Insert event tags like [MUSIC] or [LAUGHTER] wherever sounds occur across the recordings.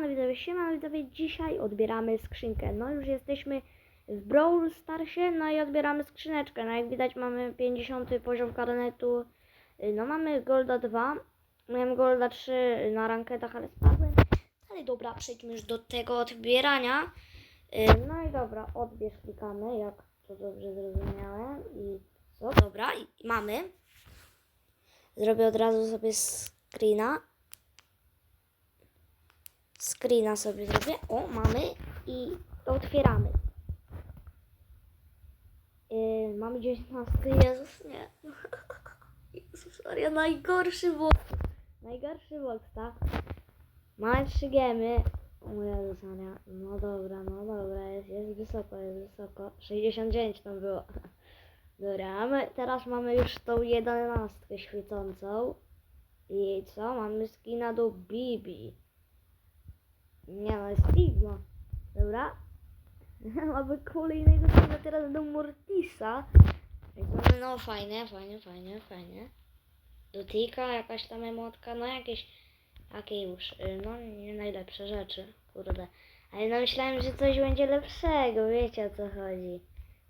Siemano widzowie, siemano widzowie, dzisiaj odbieramy skrzynkę. No już jesteśmy w Brawl Starsie, no i odbieramy skrzyneczkę. No jak widać mamy 50 poziom karnetu, Y, no mamy Golda 2, miałem Golda 3 na ranketach, ale spadłem. Ale dobra, przejdźmy już do tego odbierania. Y, No i dobra, odbierz klikamy, jak to dobrze zrozumiałem. I co? Dobra, i mamy. Zrobię od razu sobie screena. Screena sobie zrobię. O, mamy i otwieramy. Yy, mamy 19. Jezus, nie. [LAUGHS] Jezus, najgorszy box. Najgorszy box, tak? Mamy 3 gemy. O Jezus. No dobra, no dobra, jest, jest wysoko, jest wysoko. 69 tam było. [LAUGHS] Dobra, mamy, teraz mamy już tą jedenastkę świecącą. I co? Mamy skina do Bibi. Nie no, jest Sigma. Dobra. [LAUGHS] Mamy kolejnego skina teraz do Mortisa. No fajne, fajne, fajne, fajne. Do Tika jakaś tam emotka, no jakieś takie już, y, no nie najlepsze rzeczy, kurde. Ale no myślałem, że coś będzie lepszego, wiecie o co chodzi.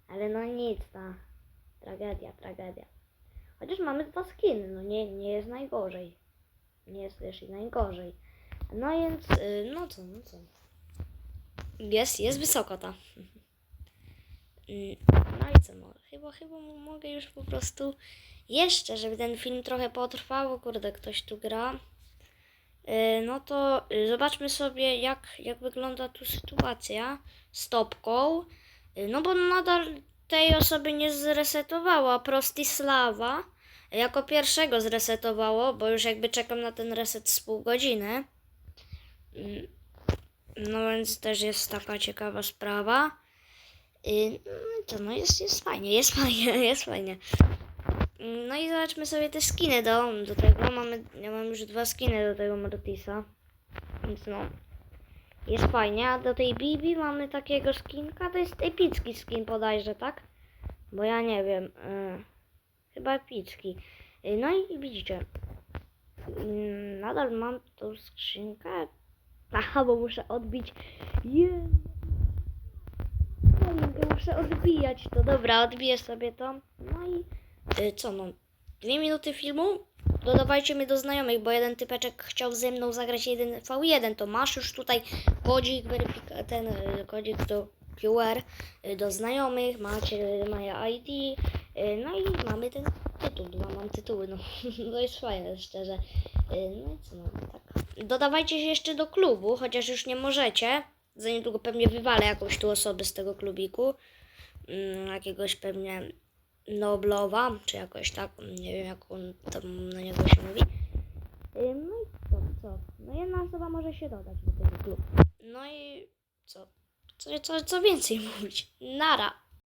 Ale no nic, ta tragedia, tragedia. Chociaż mamy dwa skiny, no nie, nie jest najgorzej. Nie jest też i najgorzej. No więc, y, no co, no co. Jest, jest wysoko ta. Mm, No i co, no, chyba, chyba mogę już po prostu jeszcze, żeby ten film trochę potrwał, kurde, ktoś tu gra. Y, No to y, zobaczmy sobie, jak, jak wygląda tu sytuacja z topką. Y, No bo nadal tej osoby nie zresetowała. Prostislawa jako pierwszego zresetowało, bo już jakby czekam na ten reset z pół godziny. Mm, No więc też jest taka ciekawa sprawa. Y, No co, no jest, jest fajnie, jest fajnie, [LAUGHS] jest fajnie. No i zobaczmy sobie te skiny do, do tego. Mamy, ja mam już dwa skiny do tego Mortisa. Więc no. Jest fajnie, a do tej Bibi mamy takiego skinka, to jest epicki skin bodajże, tak? Bo ja nie wiem. y, chyba epicki. Y, no i widzicie. Nadal mam tą skrzynkę. Aha, bo muszę odbić. Jezu. Choinkę muszę odbijać to. Dobra, odbiję sobie to. No i y, co no? Dwie minuty filmu? Dodawajcie mnie do znajomych, bo jeden typeczek chciał ze mną zagrać 1v1. To masz już tutaj kodzik, ten y, kodzik do QR y, do znajomych, macie moje ID. y, No i mamy ten tytuł, dwa mam tytuły, no to [LAUGHS] jest fajne, szczerze. Y, No i co, no tak. Dodawajcie się jeszcze do klubu, chociaż już nie możecie. Za niedługo pewnie wywalę jakąś tu osobę z tego klubiku. Mm, Jakiegoś pewnie Noblowa, czy jakoś tak, nie wiem jak on tam na niego się mówi. Y, No i co, co? No jedna osoba może się dodać do tego klubu. No i co? Co, co, co więcej [LAUGHS] mówić? Nara.